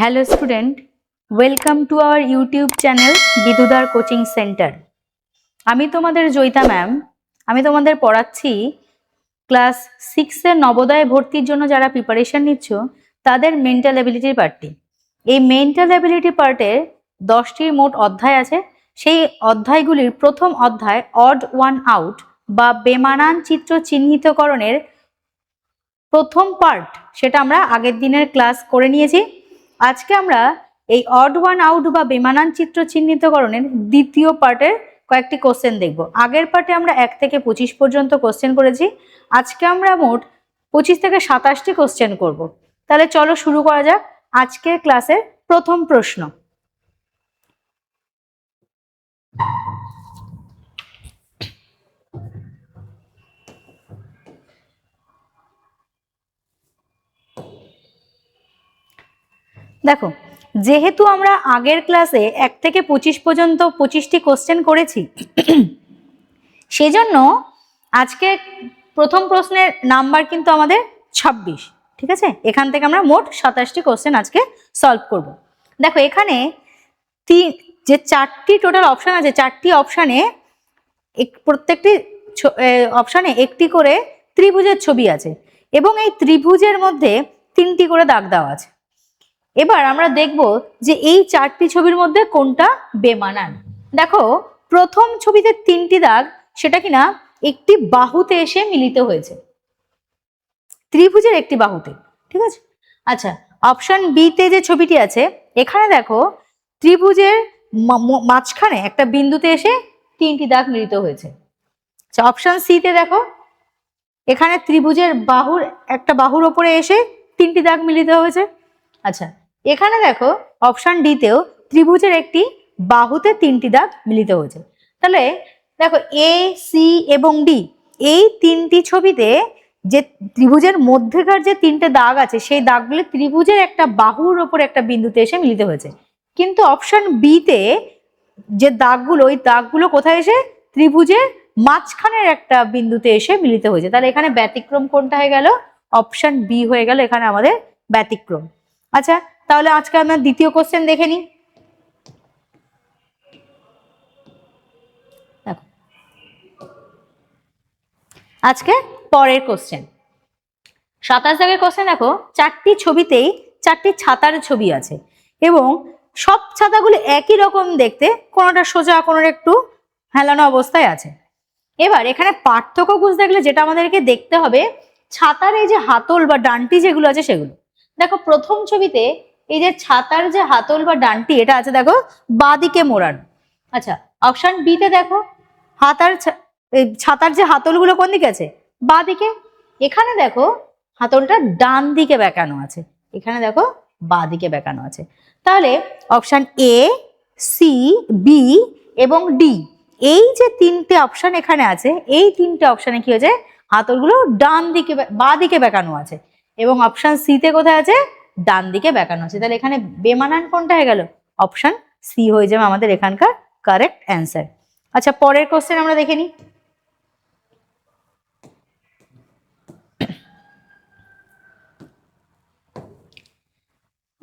Hello student, welcome to our YouTube channel বিদুদার coaching centre. আমি তোমাদের Joyita ma'am, আমি তোমাদের পড়াচ্ছি ক্লাস সিক্সের নবোদয় ভর্তির জন্য যারা প্রিপারেশন নিচ্ছ, তাদের মেন্টাল অ্যাবিলিটির পার্টটি এই মেন্টাল অ্যাবিলিটি পার্টে দশটির মোট অধ্যায় আছে, সেই অধ্যায়গুলির প্রথম অধ্যায় অড ওয়ান আউট বা বেমানান চিত্র চিহ্নিতকরণের প্রথম পার্ট সেটা আমরা আগের দিনের ক্লাস করে নিয়েছি। আজকে আমরা এই অড ওয়ান আউট বা বেমানান চিত্র চিহ্নিতকরণের দ্বিতীয় পার্টের কয়েকটি কোশ্চেন দেখব। আগের পার্টে আমরা এক থেকে পঁচিশ পর্যন্ত কোশ্চেন করেছি। আজকে আমরা মোট পঁচিশ থেকে সাতাশটি কোশ্চেন করব। তাহলে চলো শুরু করা যাক আজকের ক্লাসের প্রথম প্রশ্ন। দেখো, যেহেতু আমরা আগের ক্লাসে এক থেকে পঁচিশ পর্যন্ত পঁচিশটি কোশ্চেন করেছি, সেজন্য আজকে প্রথম প্রশ্নের নাম্বার কিন্তু আমাদের ছাব্বিশ, ঠিক আছে? এখান থেকে আমরা মোট সাতাশটি কোশ্চেন আজকে সলভ করব। দেখো, এখানে তিন যে চারটি টোটাল অপশান আছে, চারটি অপশানে প্রত্যেকটি অপশানে একটি করে ত্রিভুজের ছবি আছে এবং এই ত্রিভুজের মধ্যে তিনটি করে দাগ দেওয়া আছে। এবার আমরা দেখব যে এই চারটি ছবির মধ্যে কোনটা বেমানান। দেখো, প্রথম ছবিতে তিনটি দাগ, সেটা কিনা একটি বাহুতে এসে মিলিত হয়েছে। ত্রিভুজের একটি বাহুতে, ঠিক আছে? আচ্ছা অপশন বিতে যে ছবিটি আছে, এখানে দেখো, ত্রিভুজের মাঝখানে একটা বিন্দুতে এসে তিনটি দাগ মিলিত হয়েছে। আচ্ছা অপশন সিতে দেখো, এখানে ত্রিভুজের বাহুর, একটা বাহুর ওপরে এসে তিনটি দাগ মিলিত হয়েছে। আচ্ছা এখানে দেখো অপশান ডিতেও ত্রিভুজের একটি বাহুতে তিনটি দাগ মিলিত হয়েছে। তাহলে দেখো এ সি এবং ডি এই তিনটি ছবিতে যে ত্রিভুজের মধ্যেকার যে তিনটে দাগ আছে, সেই দাগগুলি ত্রিভুজের একটা বাহুর ওপর একটা বিন্দুতে এসে মিলিত হয়েছে। কিন্তু অপশান বিতে যে দাগগুলো, ওই দাগগুলো কোথায় এসে? ত্রিভুজের মাঝখানের একটা বিন্দুতে এসে মিলিত হয়েছে। তাহলে এখানে ব্যতিক্রম কোনটা হয়ে গেল? অপশান বি হয়ে গেল এখানে আমাদের ব্যতিক্রম। আচ্ছা তাহলে আজকে আমরা দ্বিতীয় কোশ্চেন দেখে নিই। আজকে পরের কোশ্চেন সাতাশ দাগের কোশ্চেন দেখো, চারটি ছবিতেই চারটি ছাতার ছবি আছে এবং সব ছাতাগুলি একই রকম দেখতে কোনোটা সোজা, কোনোটা একটু হেলানো অবস্থায় আছে। এবার এখানে পার্থক্য বুঝতে গেলে যেটা আমাদেরকে দেখতে হবে, ছাতার এই যে হাতল বা ডান্টি যেগুলো আছে সেগুলো। দেখো, প্রথম ছবিতে এই যে ছাতার যে হাতল বা ডানটি, এটা আছে দেখো, বাদিকে মোড়ানো। আচ্ছা অপশন বিতে দেখো, হাতার ছাতার যে হাতলগুলো কোন দিকে আছে? বাদিকে। এখানে দেখো, হাতলটা ডান দিকে বেঁকানো আছে। এখানে দেখো, বাদিকে বেঁকানো আছে। তাহলে অপশন এ সি বি এবং ডি এই যে তিনটে অপশন এখানে আছে, এই তিনটে অপশনে কি হয়েছে? হাতলগুলো ডান দিকে বা দিকে বেঁকানো আছে। এবং অপশন সিতে কোথায় আছে? ডান দিকে বেঁকানো আছে। তাহলে এখানে বেমানান কোনটা হয়ে গেল? অপশন সি হয়ে যাবে আমাদের এখানকার কারেক্ট অ্যান্সার আচ্ছা পরের কোশ্চেন আমরা দেখে নিই।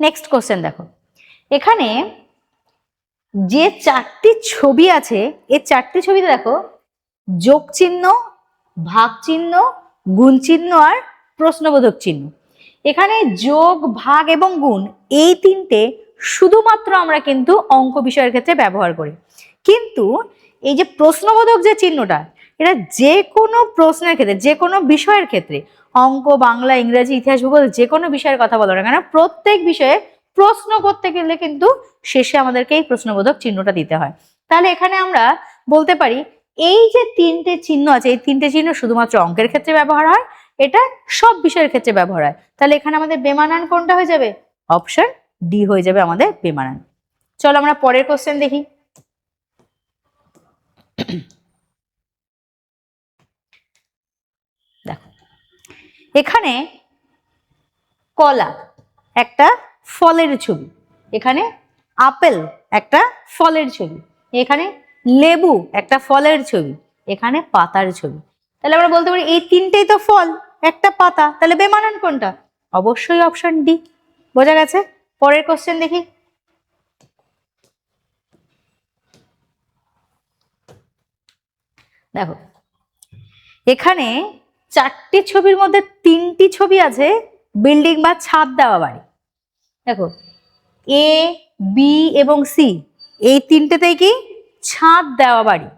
নেক্সট কোশ্চেন দেখো। এখানে যে চারটি ছবি আছে, এই চারটি ছবিতে দেখো যোগ চিহ্ন ভাগ চিহ্ন গুণ চিহ্ন আর প্রশ্নবোধক চিহ্ন। এখানে যোগ, ভাগ এবং গুণ এই তিনটে শুধুমাত্র আমরা কিন্তু অঙ্ক বিষয়ের ক্ষেত্রে ব্যবহার করি। কিন্তু এই যে প্রশ্নবোধক যে চিহ্নটা, এটা যে কোনো প্রশ্নের ক্ষেত্রে যে কোনো বিষয়ের ক্ষেত্রে, অঙ্ক, বাংলা, ইংরেজি, ইতিহাস, ভূগোল যে কোনো বিষয়ের কথা বলো না কেন, প্রত্যেক বিষয়ে প্রশ্ন করতে গেলে কিন্তু শেষে আমাদেরকে এই প্রশ্নবোধক চিহ্নটা দিতে হয়। তাহলে এখানে আমরা বলতে পারি, এই যে তিনটে চিহ্ন আছে, এই তিনটে চিহ্ন শুধুমাত্র অঙ্কের ক্ষেত্রে ব্যবহার হয় এটা সব বিষয়ের ক্ষেত্রে ব্যবহার হয়। তাহলে এখানে আমাদের বেমানান কোনটা হয়ে যাবে? অপশন ডি হয়ে যাবে আমাদের বেমানান। চলো আমরা পরের কোশ্চেন দেখি। দেখো, এখানে কলা একটা ফলের ছবি, এখানে আপেল একটা ফলের ছবি, এখানে লেবু একটা ফলের ছবি, এখানে পাতার ছবি। তাহলে আমরা বলতে পারি এই তিনটেই তো ফল। একটা পাতা, তাহলে বেমানান কোনটা? অবশ্যই অপশন ডি বোঝা গেছে? পরের কোশ্চেন দেখি। দেখো, এখানে চারটি ছবির মধ্যে তিনটি ছবি আছে, বিল্ডিং বা ছাদ দেওয়া বাড়ি। দেখো এ বি এবং সি এই তিনটেতেই কি? ছাদ দেওয়া বাড়ি।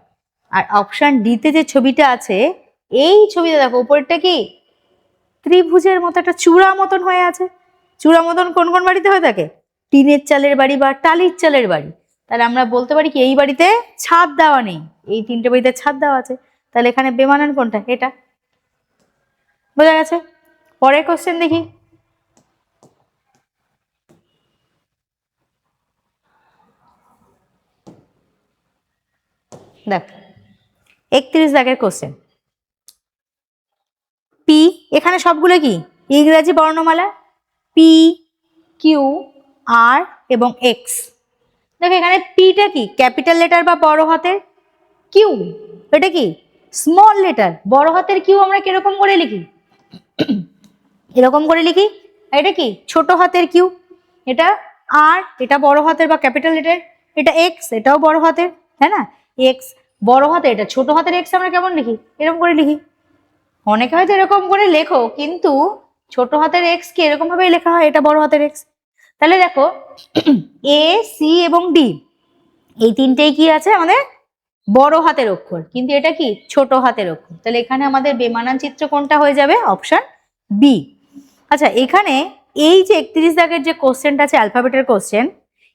আর অপশান ডিতে যে ছবিটা আছে, এই ছবিটা দেখো, উপরেরটা কি? ত্রিভুজের মতো একটা চূড়া মতন হয়ে আছে। চূড়া মতন কোন কোন বাড়িতে হয়ে থাকে টিনের চালের বাড়ি বা টালির চালের বাড়ি। তাহলে আমরা বলতে পারি কি, এই বাড়িতে ছাদ দেওয়া নেই। এই তিনটে বাড়িতে ছাদ দেওয়া আছে। তাহলে এখানে বেমানান কোনটা? এটা। বোঝা গেছে? পরের কোশ্চেন দেখি। দেখ, একত্রিশ দাগের কোশ্চেন পি, এখানে সবগুলো কি? ইংরেজি বর্ণমালা, পি, কিউ, আর এবং এক্স। দেখো, এখানে পিটা কি? ক্যাপিটাল লেটার বা বড় হাতের? কিউ। এটা কি? Small letter. বড় হাতের কিউ আমরা কীরকম করে লিখি? এরকম করে লিখি। এটা কি? ছোট হাতের কিউ। এটা আর, এটা বড় হাতের বা ক্যাপিটাল লেটার। এটা এক্স, এটাও বড় হাতের। তাই না? এক্স, বড় হাতের, এটা ছোট হাতের এক্স আমরা কেমন লিখি? এরকম করে লিখি। অনেকে হয়তো এরকম করে লেখো, কিন্তু ছোট হাতের এক্স কি এরকম ভাবে লেখা হয়? এটা বড় হাতের এক্স তাহলে দেখো এ সি এবং ডি এই তিনটেই কি আছে আমাদের? বড় হাতের অক্ষর। কিন্তু এটা কি? ছোট হাতের অক্ষর। তাহলে এখানে আমাদের বেমানান চিত্র কোনটা হয়ে যাবে? অপশন বি আচ্ছা এখানে এই যে একত্রিশ দাগের যে কোশ্চেনটা আছে অ্যালফাবেটের কোশ্চেন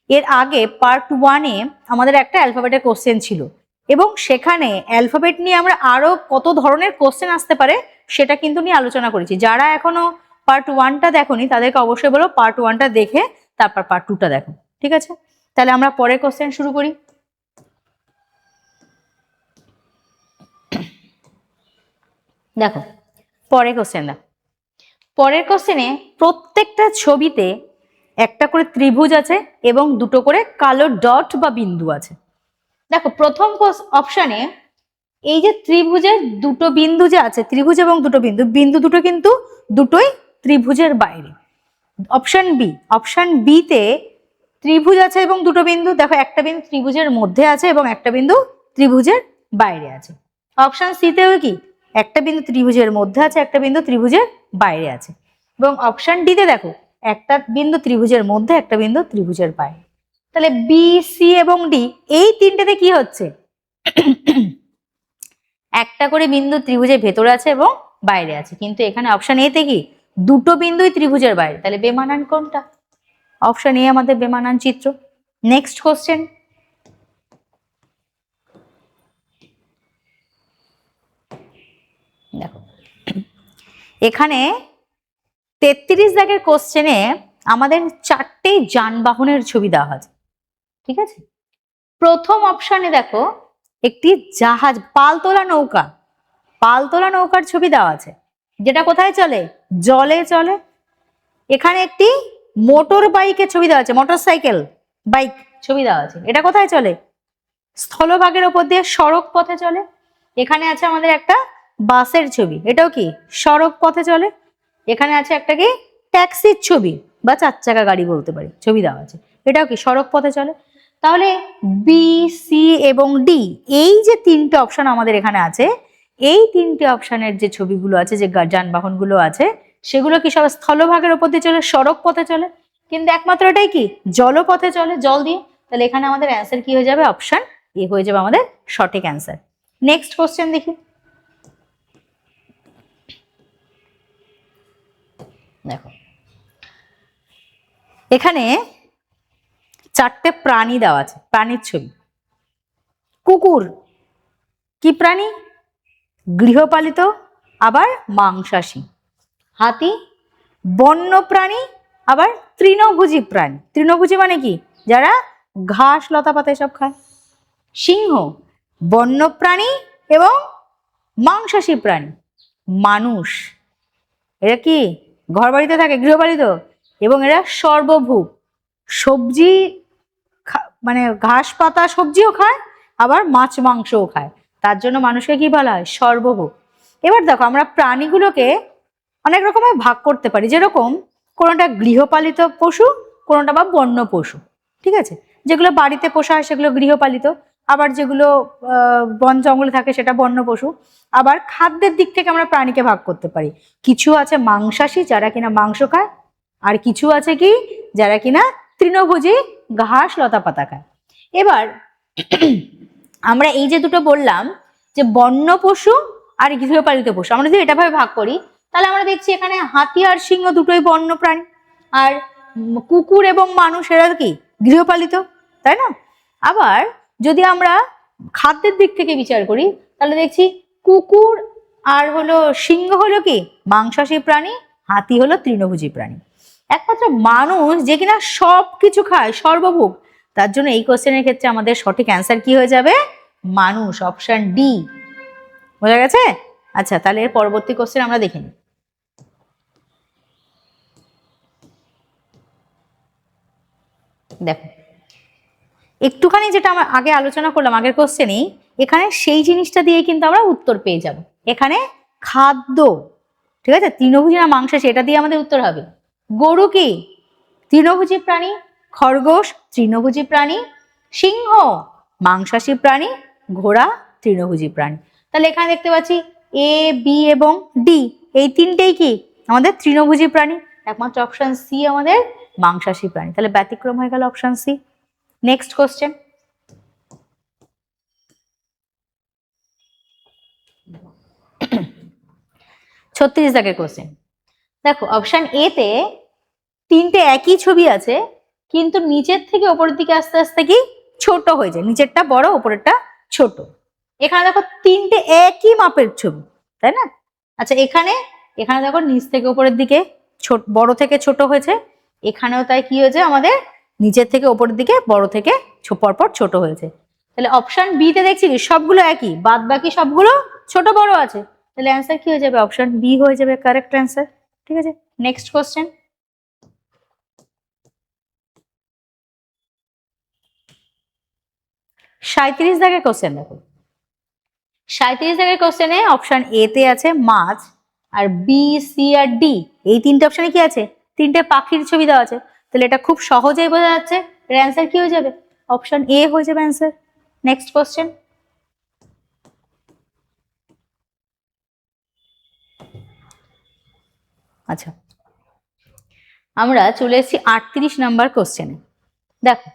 এর আগে পার্ট ওয়ানে আমাদের একটা অ্যালফাবেটের কোশ্চেন ছিল। এবং সেখানে অ্যালফাবেট নিয়ে আমরা আরও কত ধরনের কোশ্চেন আসতে পারে, সেটা কিন্তু নিয়ে আলোচনা করেছি। যারা এখনও পার্ট ওয়ানটা দেখোনি, তাদেরকে অবশ্যই বলো পার্ট ওয়ানটা দেখে তারপর পার্ট টুটা দেখো, ঠিক আছে? তাহলে আমরা পরের কোশ্চেন শুরু করি। দেখো, পরের কোশ্চেন দেখো। পরের কোশ্চেনে প্রত্যেকটা ছবিতে একটা করে ত্রিভুজ আছে এবং দুটো করে কালো ডট বা বিন্দু আছে। দেখো, প্রথম অপশানে এই যে ত্রিভুজের দুটো বিন্দু যে আছে, ত্রিভুজ এবং দুটো বিন্দু বিন্দু দুটো কিন্তু দুটোই ত্রিভুজের বাইরে। অপশন বি অপশন বিতে ত্রিভুজ আছে এবং দুটো বিন্দু, দেখো একটা বিন্দু ত্রিভুজের মধ্যে আছে এবং একটা বিন্দু ত্রিভুজের বাইরে আছে। অপশন সিতেও কি? একটা বিন্দু ত্রিভুজের মধ্যে আছে, একটা বিন্দু ত্রিভুজের বাইরে আছে। এবং অপশন ডিতে দেখো, একটা বিন্দু ত্রিভুজের মধ্যে, একটা বিন্দু ত্রিভুজের বাইরে। তাহলে বি সি এবং ডি এই তিনটেতে কি হচ্ছে? একটা করে বিন্দু ত্রিভুজের ভেতরে আছে এবং বাইরে আছে। কিন্তু এখানে অপশন এতে কি? দুটো বিন্দুই ত্রিভুজের বাইরে। তাহলে বেমানান কোনটা? অপশন এ আমাদের বেমানান চিত্র। নেক্সট কোশ্চেন দেখো। এখানে তেত্রিশ দাগের কোশ্চেনে আমাদের চারটে যানবাহনের ছবি দেওয়া আছে। ঠিক আছে? প্রথম অপশানে দেখো, একটি জাহাজ পালতোলা নৌকা। পালতোলা নৌকার ছবি দেওয়া আছে। যেটা কোথায় চলে? জলে চলে। এখানে একটি মোটর বাইকের ছবি দেওয়া আছে, মোটর সাইকেল, বাইক ছবি দেওয়া আছে। এটা কোথায় চলে? স্থলভাগের ওপর দিয়ে সড়ক পথে চলে। এখানে আছে আমাদের একটা বাসের ছবি। এটাও কি? সড়ক পথে চলে। এখানে আছে একটা কি? ট্যাক্সির ছবি, বা চার চাকা গাড়ি বলতে পারি, ছবি দেওয়া আছে। এটাও কি? সড়ক পথে চলে। তাহলে বি সি এবং ডি এই যে তিনটে অপশন আমাদের এখানে আছে, এই তিনটে অপশনের যে ছবিগুলো আছে, যে যানবাহনগুলো আছে, সেগুলো কি সব স্থলভাগের ওপর দিয়ে চলে, সড়ক পথে চলে? কিন্তু একমাত্র এটাই কি? জলপথে চলে, জল দিয়ে? তাহলে এখানে আমাদের অ্যান্সার কি হয়ে যাবে? অপশন এ হয়ে যাবে আমাদের সঠিক অ্যান্সার নেক্সট কোশ্চেন দেখি। দেখো। এখানে চারটে প্রাণী দেওয়া আছে, প্রাণীর ছবি। কুকুর, কি প্রাণী? গৃহপালিত, আবার মাংসাশী। হাতি বন্য প্রাণী আবার তৃণভোজী প্রাণী। তৃণভোজী মানে কি? যারা ঘাস, লতা পাতা খায়। সিংহ বন্য প্রাণী এবং মাংসাশী প্রাণী। মানুষ, এরা কি? ঘর বাড়িতে থাকে, গৃহপালিত, এবং এরা সর্বভূক সবজি মানে ঘাস পাতা সবজিও খায়, আবার মাছ মাংসও খায়। তার জন্য মানুষকে কি বলা হয়? সর্বভোগ। এবার দেখো, আমরা প্রাণীগুলোকে অনেক রকমের ভাগ করতে পারি। যেরকম কোনোটা গৃহপালিত পশু, কোনোটা বা বন্য পশু, ঠিক আছে? যেগুলো বাড়িতে পোষা হয় সেগুলো গৃহপালিত, আবার যেগুলো বন জঙ্গলে থাকে সেটা বন্য পশু, আবার খাদ্যের দিক থেকে আমরা প্রাণীকে ভাগ করতে পারি। কিছু আছে মাংসাশী, যারা কিনা মাংস খায়, আর কিছু আছে কি? যারা কিনা তৃণভোজী ঘাস লতা পাতা খায় এবার, আমরা এই যে দুটো বললাম যে বন্য পশু আর গৃহপালিত পশু, আমরা যদি এটা ভাবে ভাগ করি, তাহলে আমরা দেখছি এখানে হাতি আর সিংহ দুটোই বন্য প্রাণী। আর কুকুর এবং মানুষ, এরা কি? গৃহপালিত, তাই না? আবার যদি আমরা খাদ্যের দিক থেকে বিচার করি, তাহলে দেখছি কুকুর আর হলো সিংহ হলো কি? মাংসাশী প্রাণী, হাতি হলো তৃণভোজী প্রাণী। একমাত্র মানুষ যে কিনা সব কিছু খায়, সর্বভোগ। তার জন্য এই কোশ্চেনের ক্ষেত্রে আমাদের সঠিক অ্যান্সার কি হয়ে যাবে? মানুষ অপশান ডি বোঝা গেছে? আচ্ছা তাহলে এর পরবর্তী কোশ্চেন আমরা দেখে নিই। দেখো, একটুখানি যেটা আমরা আগে আলোচনা করলাম, আগের কোশ্চেনেই এখানে সেই জিনিসটা দিয়ে কিন্তু আমরা উত্তর পেয়ে যাব। এখানে খাদ্য, ঠিক আছে? তৃণভোজী না মাংস, সেটা দিয়ে আমাদের উত্তর হবে। গরু কি? তৃণভোজী প্রাণী, খরগোশ তৃণভোজী প্রাণী, সিংহ মাংসাশী প্রাণী, ঘোড়া তৃণভোজী প্রাণী। তাহলে এখানে দেখতে পাচ্ছি এ বি এবং ডি এই তিনটেই কি? আমাদের তৃণভোজী প্রাণী। একমাত্র অপশন সি আমাদের মাংসাশী প্রাণী। তাহলে ব্যতিক্রম হয়ে গেল অপশন সি নেক্সট কোশ্চেন ছত্রিশ দাগের কোশ্চেন দেখো অপশন এ তে তিনটে একই ছবি আছে, কিন্তু নিচের থেকে ওপরের দিকে আস্তে আস্তে কি? ছোট হয়ে যায়। নিচেরটা বড়, ওপরেরটা ছোট। এখানে দেখো তিনটে একই মাপের ছবি, তাই না? আচ্ছা এখানে এখানে দেখো নিচ থেকে উপরের দিকে ছোট, বড় থেকে ছোট হয়েছে। এখানেও তাই কি হয়েছে? আমাদের নিচের থেকে ওপরের দিকে বড় থেকে পরপর ছোট হয়েছে। তাহলে অপশন বি তে দেখছি কি? সবগুলো একই বাদ বাকি সবগুলো ছোট বড় আছে। তাহলে অ্যান্সার কি হয়ে যাবে? অপশন বি হয়ে যাবে কারেক্ট অ্যান্সার ঠিক আছে? নেক্সট কোশ্চেন সাঁত্রিশ দাগের কোশ্চেন দেখো। সাঁত্রিশ দাগের কোশ্চেনে অপশন এ তে আছে মাছ আর বি সি আর ডি এই তিনটে অপশনে কি আছে? তিনটে পাখির ছবি দেওয়া আছে। তাহলে এটা খুব সহজেই বোঝা যাচ্ছে। এর অ্যান্সার কি হয়ে যাবে? অপশন এ হয়ে যাবে অ্যান্সার নেক্সট কোশ্চেন আচ্ছা। আমরা চলে এসেছি আটত্রিশ নাম্বার কোশ্চেনে দেখো,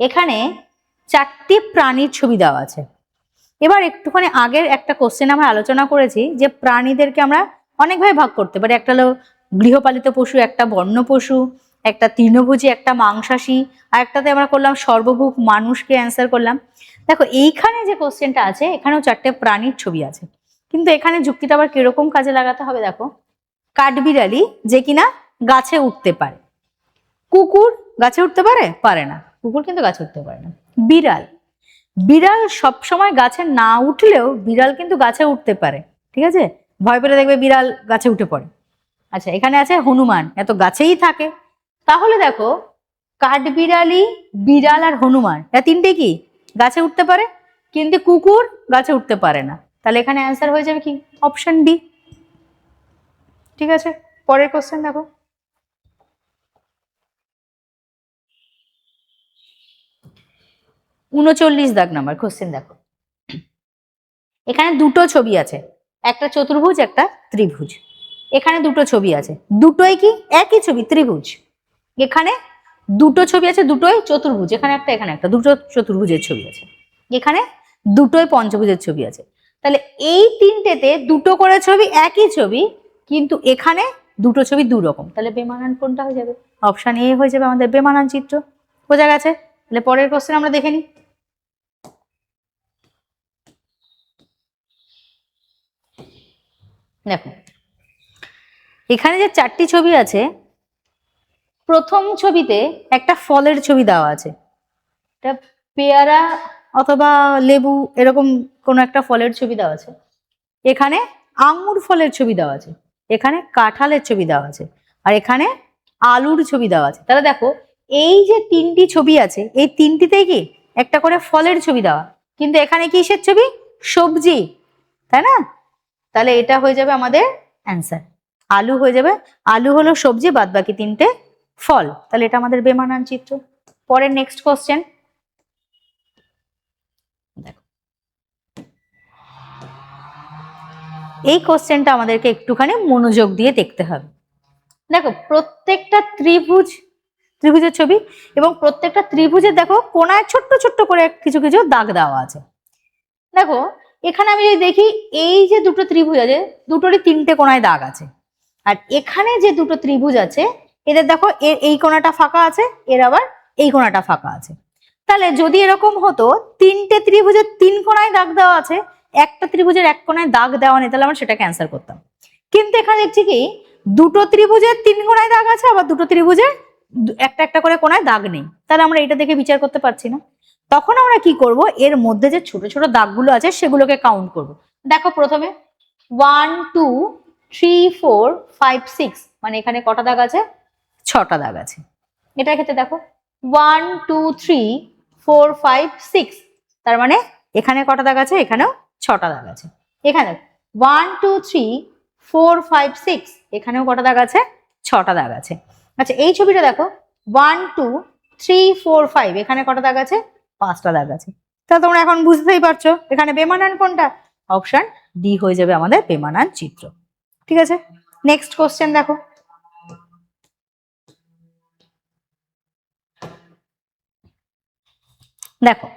এখানে চারটি প্রাণীর ছবি দেওয়া আছে। এবার একটুখানি আগের একটা কোশ্চেন আমরা আলোচনা করেছি যে প্রাণীদেরকে আমরা অনেকভাবে ভাগ করতে পারি। একটা হলো গৃহপালিত পশু, একটা বন্য পশু, একটা তৃণভোজী, একটা মাংসাশী, আর একটাতে আমরা করলাম সর্বভূক মানুষকে অ্যান্সার করলাম। দেখো, এইখানে যে কোশ্চেনটা আছে, এখানেও চারটে প্রাণীর ছবি আছে। কিন্তু এখানে যুক্তিটা আবার কীরকম কাজে লাগাতে হবে, দেখো। কাঠবিড়ালি যে কিনা গাছে উঠতে পারে। কুকুর গাছে উঠতে পারে? পারে না। কুকুর কিন্তু গাছে উঠতে পারে না। বিড়াল। বিড়াল সব সময় গাছে না উঠলেও বিড়াল কিন্তু গাছে উঠতে পারে। ঠিক আছে? ভয় পেলে দেখবে বিড়াল গাছে উঠে পড়ে। আচ্ছা এখানে আছে হনুমান। এত গাছেই থাকে। তাহলে দেখো, কাঠবিড়ালি, বিড়াল আর হনুমান এরা তিনটে কি? গাছে উঠতে পারে, কিন্তু কুকুর গাছে উঠতে পারে না। তাহলে এখানে অ্যান্সার হয়ে যাবে কি? অপশন বি ঠিক আছে? পরের কোশ্চেন দেখো। উনচল্লিশ দাগ নাম্বার কোশ্চেন দেখো। এখানে দুটো ছবি আছে, একটা চতুর্ভুজ, একটা ত্রিভুজ। এখানে দুটো ছবি আছে, দুটোই কি একই ছবি, ত্রিভুজ? এখানে দুটো ছবি আছে, দুটোই চতুর্ভুজ, এখানে একটা এখানে একটা, দুটো চতুর্ভুজের ছবি আছে। এখানে দুটোই পঞ্চভুজের ছবি আছে। তাহলে এই তিনটেতে দুটো করে ছবি, একই ছবি কিন্তু এখানে দুটো ছবি দু রকম তাহলে বেমানান কোনটা হয়ে যাবে? অপশান এ হয়ে যাবে আমাদের বেমানান চিত্র। বোঝা গেছে? তাহলে পরের কোশ্চেন আমরা দেখে নিই। দেখো এখানে যে চারটি ছবি আছে প্রথম ছবিতে একটা ফলের ছবি দেওয়া আছে। এটা পেয়ারা অথবা লেবু এরকম কোনো একটা ফলের ছবি দেওয়া আছে। এখানে আঙুর ফলের ছবি দেওয়া আছে। এখানে কাঁঠালের ছবি দেওয়া আছে আর এখানে আলুর ছবি দেওয়া আছে। তাহলে দেখো, এই যে তিনটি ছবি আছে, এই তিনটিতেই কি একটা করে ফলের ছবি দেওয়া। কিন্তু এখানে কিসের ছবি? সবজি, তাই না? তাহলে এটা হয়ে যাবে আমাদের অ্যান্সার আলু হয়ে যাবে। আলু হলো সবজি বাদ বাকি তিনটে ফল। তাহলে এটা আমাদের বেমানান চিত্র। পরের নেক্সট কোশ্চেন এই কোশ্চেনটা আমাদেরকে একটুখানি মনোযোগ দিয়ে দেখতে হবে। দেখো, প্রত্যেকটা ত্রিভুজ, ত্রিভুজের ছবি এবং প্রত্যেকটা ত্রিভুজের দেখো কোনায় ছোট্ট ছোট্ট করে কিছু কিছু দাগ দেওয়া আছে। দেখো, এখানে আমি যদি দেখি এই যে দুটো ত্রিভুজ আছে, দুটোরই তিনটে কোনায় দাগ আছে। আর এখানে যে দুটো ত্রিভুজ আছে, এদের দেখো, এর এই কোনাটা ফাঁকা আছে, এর আবার এই কোনাটা ফাঁকা আছে। তাহলে যদি এরকম হতো, তিনটে ত্রিভুজের তিন কোনায় দাগ দেওয়া আছে একটা ত্রিভুজের এক কোনায় দাগ দেওয়া নেই, তাহলে আমরা সেটা ক্যান্সেল করতাম। কিন্তু এখানে দেখছি কি, দুটো ত্রিভুজের তিন কোনায় দাগ আছে, আবার দুটো ত্রিভুজের একটা একটা করে কোনায় দাগ নেই। তাহলে আমরা এটা দেখে বিচার করতে পারছি না। তখন আমরা কি করব, এর মধ্যে যে ছোট ছোট দাগগুলো আছে, সেগুলোকে কাউন্ট করব। দেখো প্রথমে one two three four five six মানে এখানে কটা দাগ আছে? ছটা দাগ আছে। এটার ক্ষেত্রে দেখো one two three four five six তার মানে এখানে কটা দাগ আছে, এখানেও ছটা দাগ আছে। এখানে one two three four five six এখানেও কটা দাগ আছে? ছটা দাগ আছে। আচ্ছা এই ছবিটা দেখো one two three four five এখানে কটা দাগ আছে? পাঁচটা দাগ আছে। তা তোমরা এখন বুঝতেই পারছ, এখানে বেমানান কোনটা? অপশন ডি হয়ে যাবে আমাদের বেমানান চিত্র। ঠিক আছে? নেক্সট কোশ্চেন দেখো। দেখো,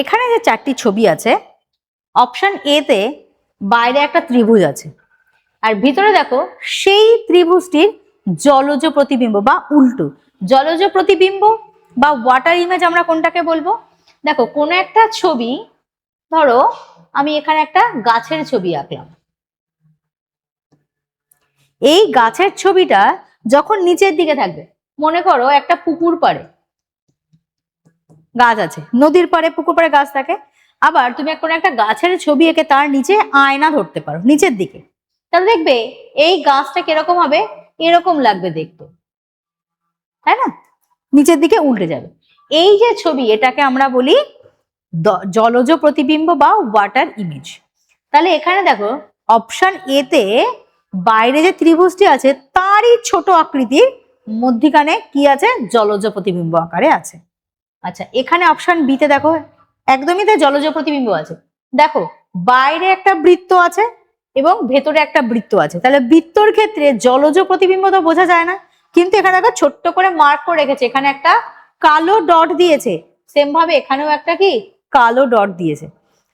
এখানে যে চারটি ছবি আছে অপশন এ তে বাইরে একটা ত্রিভুজ আছে। আর ভিতরে দেখো, সেই ত্রিভুজটির জলজ প্রতিবিম্ব বা উল্টো। জলজ প্রতিবিম্ব বা ওয়াটার ইমেজ আমরা কোনটাকে বলব? দেখো, কোনো একটা ছবি, ধরো, আমি এখানে একটা গাছের ছবি আঁকলাম। এই গাছের ছবিটা যখন নিচের দিকে থাকবে, মনে করো একটা পুকুর পাড়ে। গাছ আছে, নদীর পাড়ে পুকুর পাড়ে গাছ থাকে। আবার তুমি কোনো একটা গাছের ছবি এঁকে তার নিচে আয়না ধরতে পারো, নিচের দিকে। তাহলে দেখবে এই গাছটা কীরকম হবে? এরকম লাগবে দেখতে। তাই না? নিচের দিকে উল্টে যাবে। এই যে ছবি, এটাকে আমরা বলি জলজ প্রতিবিম্ব বা ওয়াটার ইমেজ তাহলে এখানে দেখো অপশন এতে বাইরে যে ত্রিভুজটি আছে, তারই ছোট আকৃতির মধ্যিখানে কি আছে? জলজ প্রতিবিম্ব আকারে আছে। আচ্ছা এখানে অপশন বিতে দেখো একদমই তাই জলজ প্রতিবিম্ব আছে। দেখো, বাইরে একটা বৃত্ত আছে এবং ভেতরে একটা বৃত্ত আছে। তাহলে বৃত্তর ক্ষেত্রে জলজ প্রতিবিম্ব তো বোঝা যায় না, কিন্তু এখানে দেখো ছোট্ট করে মার্ক করে রেখেছে। এখানে একটা কালো ডট দিয়েছে। সেম ভাবে এখানেও একটা কি? কালো ডট দিয়েছে।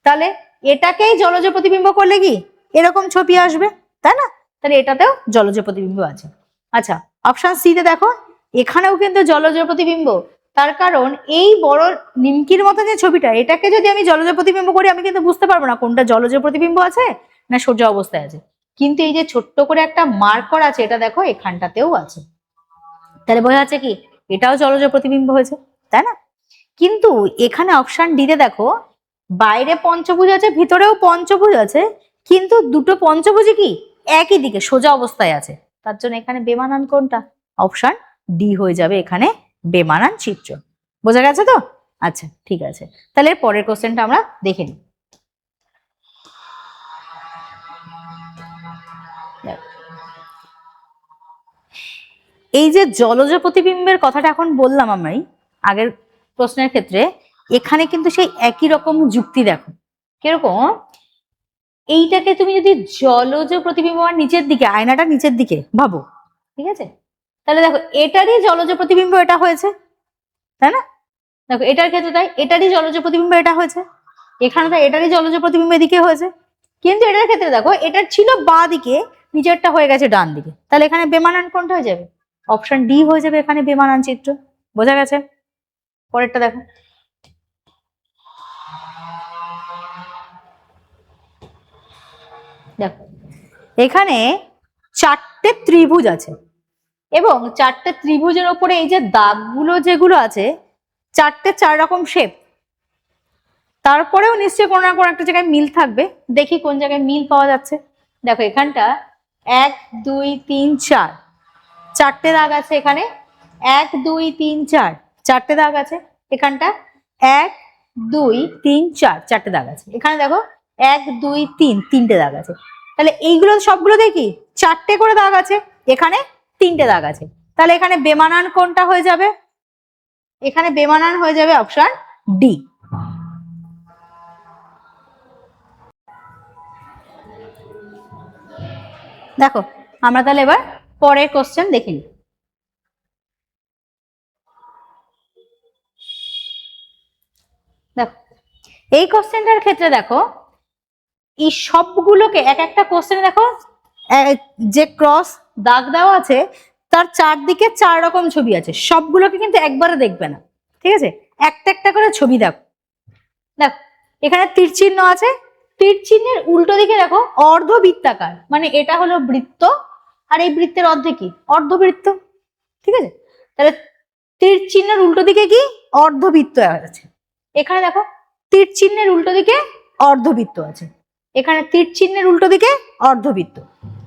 তাহলে এটাকেই জলজ প্রতিবিম্ব করলে কি? এরকম ছবি আসবে, তাই না? তাহলে এটাতেও জলজ প্রতিবিম্ব আছে। আচ্ছা অপশন সি তে দেখো, এখানেও কিন্তু জলজ প্রতিবিম্ব তার কারণ এই বড় নিমকির মতো যে ছবিটা, এটাকে যদি আমি জলজ প্রতিবিম্ব করি, আমি কিন্তু বুঝতে পারব না কোনটা জলজ প্রতিবিম্ব আছে না সোজা অবস্থায় আছে। কিন্তু এই যে ছোট্ট করে একটা মার্ক করা আছে, এটা দেখো এখানটাতেও আছে। তাহলে বোঝা যাচ্ছে কি, এটাও জলজ প্রতিবিম্ব হয়েছে, তাই না? কিন্তু এখানে অপশন ডিতে দেখো, বাইরে পঞ্চভুজ আছে, ভিতরেও পঞ্চভুজ আছে, কিন্তু দুটো পঞ্চভুজই কি একই দিকে, সোজা অবস্থায় আছে। তার জন্য এখানে বেমানান কোনটা? অপশন ডি হয়ে যাবে এখানে বেমানান চিত্র। বোঝা গেছে তো? আচ্ছা ঠিক আছে। তাহলে পরের কোশ্চেনটা আমরা দেখে নিই। এই যে জলজ প্রতিবিম্বের কথাটা এখন বললাম আমি, আগের প্রশ্নের ক্ষেত্রে, এখানে কিন্তু সেই একই রকম যুক্তি দেখো। কীরকম? এইটাকে তুমি যদি জলজ প্রতিবিম্ব আর নিচের দিকে, আয়নাটা নিচের দিকে ভাবো, ঠিক আছে? তাহলে দেখো এটারই জলজ প্রতিবিম্ব এটা হয়েছে, তাই না? দেখো, এটার ক্ষেত্রে তাই এটারই জলজ প্রতিবিম্ব এটা হয়েছে, এখানে তাই এটারই জলজ প্রতিবিম্ব এদিকে হয়েছে। কিন্তু এটার ক্ষেত্রে দেখো এটার ছিল বা দিকে, নিচেরটা হয়ে গেছে ডান দিকে। তাহলে এখানে বেমানান কোনটা হয়ে যাবে? অপশন ডি হয়ে যাবে এখানে বেমানান চিত্র, বোঝা গেছে? পরেরটা দেখো। দেখো, এখানে চারটে ত্রিভুজ আছে। এবং চারটে ত্রিভুজের ওপরে এই যে দাগগুলো যেগুলো আছে, চারটে চার রকম শেপ তারপরেও নিশ্চয়ই কোনো না কোনো একটা জায়গায় মিল থাকবে। দেখি কোন জায়গায় মিল পাওয়া যাচ্ছে। দেখো, এখানটা এক, দুই, তিন, চার। চারটে দাগ আছে এখানে। এক, দুই, তিন, চার। চারটে দাগ আছে এখানটা। এক, দুই, তিন, চার। চারটে দাগ আছে। এখানে দেখো, এক, দুই, তিন, তিনটে দাগ আছে। তাহলে এইগুলো সবগুলো দেখি? চারটে করে দাগ আছে। এখানে তিনটে দাগ আছে। তাহলে এখানে বেমানান কোনটা হয়ে যাবে? এখানে বেমানান হয়ে যাবে অপশন ডি। দেখো, আমরা তাহলে এবার পরের কোশ্চেন দেখে দেখো, এই কোশ্চেনটার ক্ষেত্রে দেখো, এই সবগুলোকে এক একটা কোশ্চেন দেখো যে ক্রস দাগ দেওয়া আছে, তার চারদিকে চার রকম ছবি আছে। সবগুলোকে কিন্তু একবারে দেখবে না। ঠিক আছে? একটা একটা করে ছবি দেখো। দেখো, এখানে তীর চিহ্ন আছে। তীর চিহ্নের উল্টো দিকে দেখো, অর্ধবৃত্তাকার। মানে এটা হলো বৃত্ত, আর এই বৃত্তের অর্ধে কি? অর্ধবৃত্ত। ঠিক আছে? তাহলে তীর চিহ্নের উল্টো দিকে কি? অর্ধবৃত্ত আছে। এখানে দেখো, তীর চিহ্নের উল্টো দিকে অর্ধবৃত্ত আছে। এখানে তীর চিহ্নের উল্টো দিকে অর্ধবৃত্ত।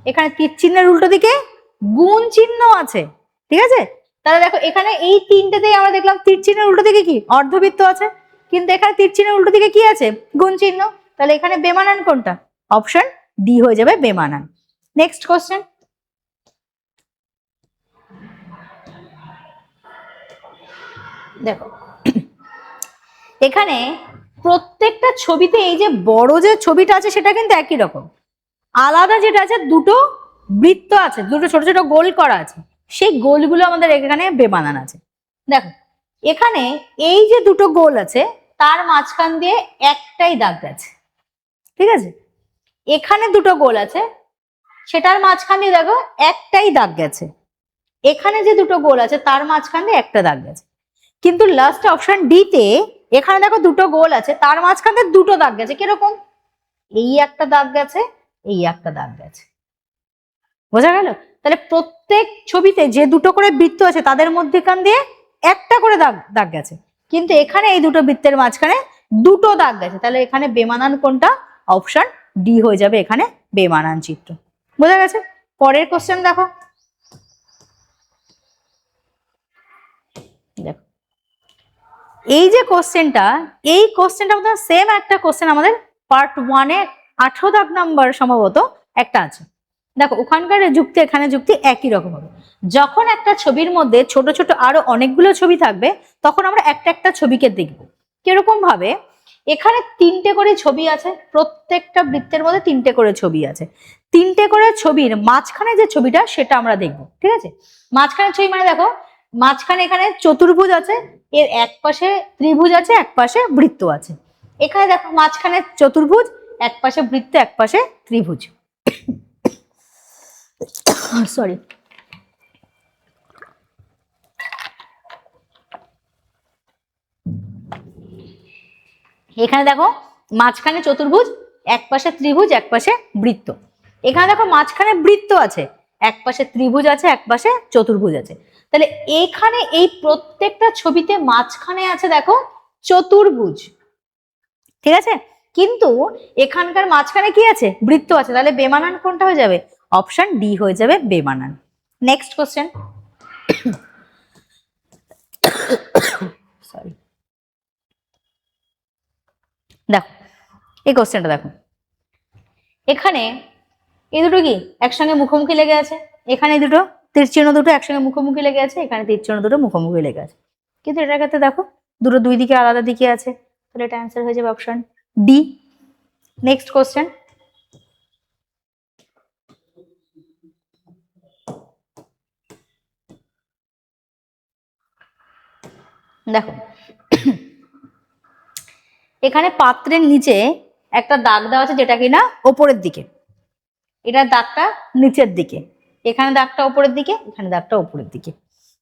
এখানে তীর চিহ্নের উল্টো দিকে গুণ চিহ্ন আছে, ঠিক আছে? তাহলে দেখো, এখানে এই তিনটেতেই আমরা দেখলাম তীর চিহ্নের উল্টো দিকে কি? অর্ধবৃত্ত আছে। কিন্তু এখানে তীর চিহ্নের উল্টো দিকে কি আছে? গুণ চিহ্ন। তাহলে এখানে বেমানান কোনটা? অপশন ডি হয়ে যাবে বেমানান। নেক্সট কোশ্চেন দেখো, এখানে প্রত্যেকটা ছবিতে এই যে বড় যে ছবিটা আছে, সেটা কিন্তু একই রকম। আলাদা যেটা আছে, দুটো বৃত্ত আছে, দুটো ছোট ছোট গোল করা আছে, সেই গোলগুলো আমাদের এখানে বেমানান আছে। দেখো, এখানে এই যে দুটো গোল আছে, তার মাঝখান দিয়ে একটাই দাগ গেছে, ঠিক আছে? এখানে দুটো গোল আছে, সেটার মাঝখান দিয়ে দেখো, একটাই দাগ গেছে। এখানে যে দুটো গোল আছে, তার মাঝখান দিয়ে একটা দাগ গেছে। কিন্তু লাস্ট অপশন ডি তে, এখানে দেখো দুটো গোল আছে, তার মাঝখান দিয়ে দুটো দাগ গেছে, কীরকম? এই একটা দাগ গেছে এই একটা দাগ গেছে। বোঝা গেল? তাহলে প্রত্যেক ছবিতে যে দুটো করে বৃত্ত আছে, তাদের মধ্যেখান দিয়ে একটা করে দাগ দাগ গেছে। কিন্তু এখানে এই দুটো বৃত্তের মাঝখানে দুটো দাগ গেছে। তাহলে এখানে বেমানান কোনটা? অপশন ডি হয়ে যাবে এখানে বেমানান চিত্র। বোঝা গেছে? পরের কোশ্চেন দেখো। দেখো। এই যে কোশ্চেনটা এই কোশ্চেনটা সেম একটা কোশ্চেন আমাদের পার্ট ওয়ানে আঠেরো দাগ নাম্বার সম্ভবত একটা আছে। দেখো, ওখানকার যুক্তি, এখানে যুক্তি একই রকম হবে। যখন একটা ছবির মধ্যে ছোট ছোট আরও অনেকগুলো ছবি থাকবে, তখন আমরা একটা একটা ছবিকে দেখব। কীরকম ভাবে? এখানে তিনটে করে ছবি আছে, প্রত্যেকটা বৃত্তের মধ্যে তিনটে করে ছবি আছে। তিনটে করে ছবির মাঝখানে যে ছবিটা, সেটা আমরা দেখব, ঠিক আছে? মাঝখানে ছবি মানে দেখো, মাঝখানে এখানে চতুর্ভুজ আছে, এর এক পাশে ত্রিভুজ আছে এক পাশে বৃত্ত আছে। এখানে দেখো মাঝখানে চতুর্ভুজ এক পাশে বৃত্ত, এক পাশে ত্রিভুজ। সরি এখানে দেখো মাঝখানে চতুর্ভুজ, এক পাশে ত্রিভুজ, এক পাশে বৃত্ত। এখানে দেখো মাঝখানে বৃত্ত আছে, এক পাশে ত্রিভুজ আছে, এক পাশে চতুর্ভুজ আছে। তাহলে এখানে এই প্রত্যেকটা ছবিতে মাঝখানে আছে দেখো চতুর্ভুজ। ঠিক আছে? কিন্তু এখানকার মাঝখানে কি আছে? বৃত্ত আছে। তাহলে বেমানান কোনটা হয়ে যাবে? অপশন ডি হয়ে যাবে বেমানান। নেক্সট কোশ্চেন সরি দেখো, এই কোশ্চেনটা দেখো। এখানে এই দুটো কি? একসঙ্গে মুখোমুখি লেগে আছে। এখানে এই দুটো, তীরচিহ্ন দুটো একসঙ্গে মুখোমুখি লেগে আছে। এখানে তীরচিহ্ন দুটো মুখোমুখি লেগে আছে। কিন্তু এটার ক্ষেত্রে দেখো, দুটো দুই দিকে আলাদা দিকে আছে। তাহলে এটা অ্যান্সার হয়ে যাবে অপশন ডি নেক্সট কোশ্চেন দেখো। এখানে পাত্রের নিচে একটা দাগ দেওয়া আছে যেটা কিনা ওপরের দিকে। এটার দাগটা নিচের দিকে। এখানে দাগটা ওপরের দিকে, এখানে দাগটা ওপরের দিকে।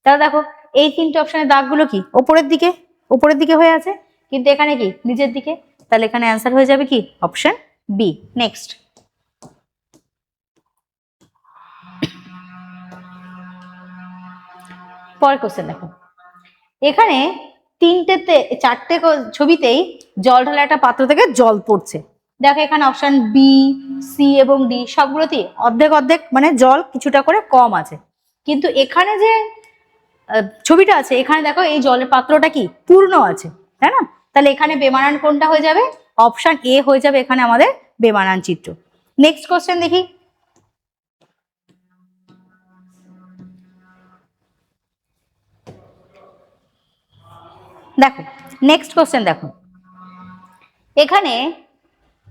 তাহলে দেখো, এই তিনটে অপশনের দাগগুলো কি? ওপরের দিকে ওপরের দিকে হয়ে আছে। কিন্তু এখানে কি? নিচের দিকে। তাহলে এখানে অ্যান্সার হয়ে যাবে কি? অপশন বি নেক্সট পরের কোশ্চেন দেখো। এখানে তিনটেতে চারটে ছবিতেই জল ঢালা একটা পাত্র থেকে জল পড়ছে। দেখো এখানে অপশন বি সি এবং ডি সবগুলোতেই অর্ধেক অর্ধেক মানে জল কিছুটা করে কম আছে। কিন্তু এখানে যে ছবিটা আছে, এখানে দেখো এই জলের পাত্রটা কি? পূর্ণ আছে, তাই না? তাহলে এখানে বেমানান কোনটা হয়ে যাবে? অপশান এ হয়ে যাবে এখানে আমাদের বেমানান চিত্র। নেক্সট কোশ্চেন দেখি। দেখো নেক্সট কোশ্চেন দেখো। এখানে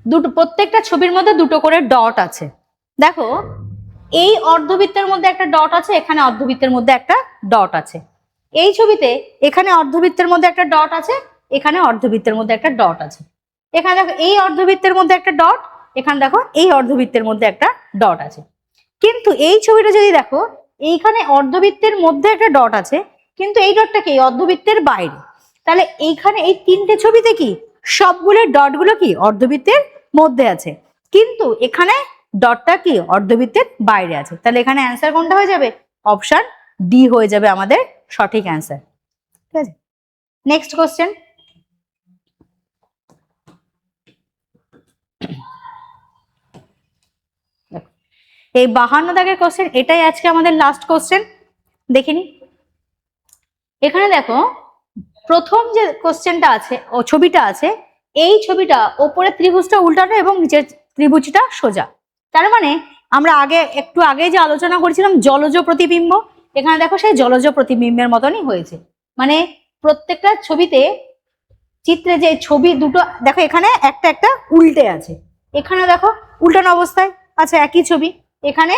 দুটো, প্রত্যেকটা ছবির মধ্যে দুটো করে ডট আছে। দেখো, এই অর্ধবৃত্তের মধ্যে একটা ডট আছে, এখানে অর্ধবৃত্তের মধ্যে একটা ডট আছে। এই ছবিতে এখানে অর্ধবৃত্তের মধ্যে একটা ডট আছে এখানে অর্ধবৃত্তের মধ্যে একটা ডট আছে। এখানে দেখো এই অর্ধবৃত্তের মধ্যে একটা ডট, এখানে দেখো এই অর্ধবৃত্তের মধ্যে একটা ডট আছে। কিন্তু এই ছবিটা যদি দেখো, এইখানে অর্ধবৃত্তের মধ্যে একটা ডট আছে, কিন্তু এই ডটটা কি? অর্ধবৃত্তের বাইরে। তাহলে এইখানে এই তিনটে ছবিতে কি? সবগুলো ডটগুলো কি? অর্ধবৃত্তের মধ্যে আছে। কিন্তু এখানে ডটটা কি? অর্ধবৃত্তের বাইরে আছে। তাহলে এখানে অ্যান্সার কোনটা হয়ে যাবে? অপশন ডি হয়ে যাবে আমাদের সঠিক অ্যান্সার ঠিক আছে? নেক্সট কোশ্চেন এই বাহান্ন দাগের কোশ্চেন এটাই আজকে আমাদের লাস্ট কোশ্চেন দেখিনি? এখানে দেখো, প্রথম যে কোশ্চেনটা আছে, ও ছবিটা আছে, এই ছবিটা ওপরে ত্রিভুজটা উল্টানো এবং নিচের ত্রিভুজটা সোজা। তার মানে আমরা আগে, একটু আগে যে আলোচনা করেছিলাম, জলজ প্রতিবিম্ব, এখানে দেখো সেই জলজ প্রতিবিম্বের মতনই হয়েছে। মানে প্রত্যেকটা ছবিতে চিত্রে যে ছবি দুটো, দেখো এখানে একটা একটা উল্টে আছে। এখানে দেখো, উল্টানো অবস্থায় আচ্ছা একই ছবি। এখানে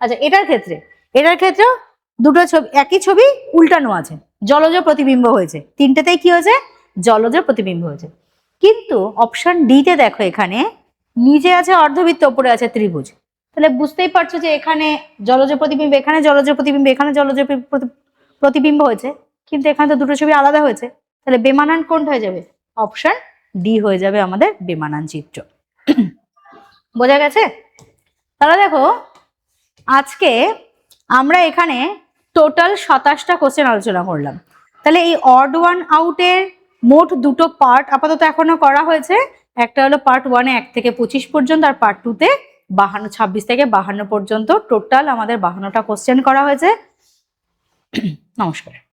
আচ্ছা এটার ক্ষেত্রে, এটার ক্ষেত্রেও দুটো ছবি, একই ছবি উল্টানো আছে। জলজ প্রতিবিম্ব হয়েছে। তিনটেতেই কি হয়েছে? জলজ প্রতিবিম্ব হয়েছে। কিন্তু অপশন ডিতে দেখো এখানে, নিচে আছে অর্ধবৃত্ত, ওপরে আছে ত্রিভুজ। তাহলে বুঝতেই পারছ যে এখানে জলজ প্রতিবিম্ব, এখানে জলজ প্রতিবিম্ব, এখানে জলজ প্রতি- প্রতি- প্রতিবিম্ব হয়েছে। কিন্তু এখানে তো দুটো ছবি আলাদা হয়েছে। তাহলে বেমানান কোনটা হয়ে যাবে? অপশন ডি হয়ে যাবে আমাদের বেমানান চিত্র। বোঝা গেছে? তাহলে দেখো, আজকে আমরা এখানে টোটাল সাতাশটা কোশ্চেন আলোচনা করলাম। তাহলে এই অড ওয়ান আউটের মোট দুটো পার্ট আপাতত এখনও করা হয়েছে। একটা হলো পার্ট ওয়ানে এক থেকে পঁচিশ পর্যন্ত আর পার্ট টুতে বাহান্ন, ছাব্বিশ থেকে বাহান্ন পর্যন্ত টোটাল আমাদের বাহান্নটা কোশ্চেন করা হয়েছে। নমস্কার।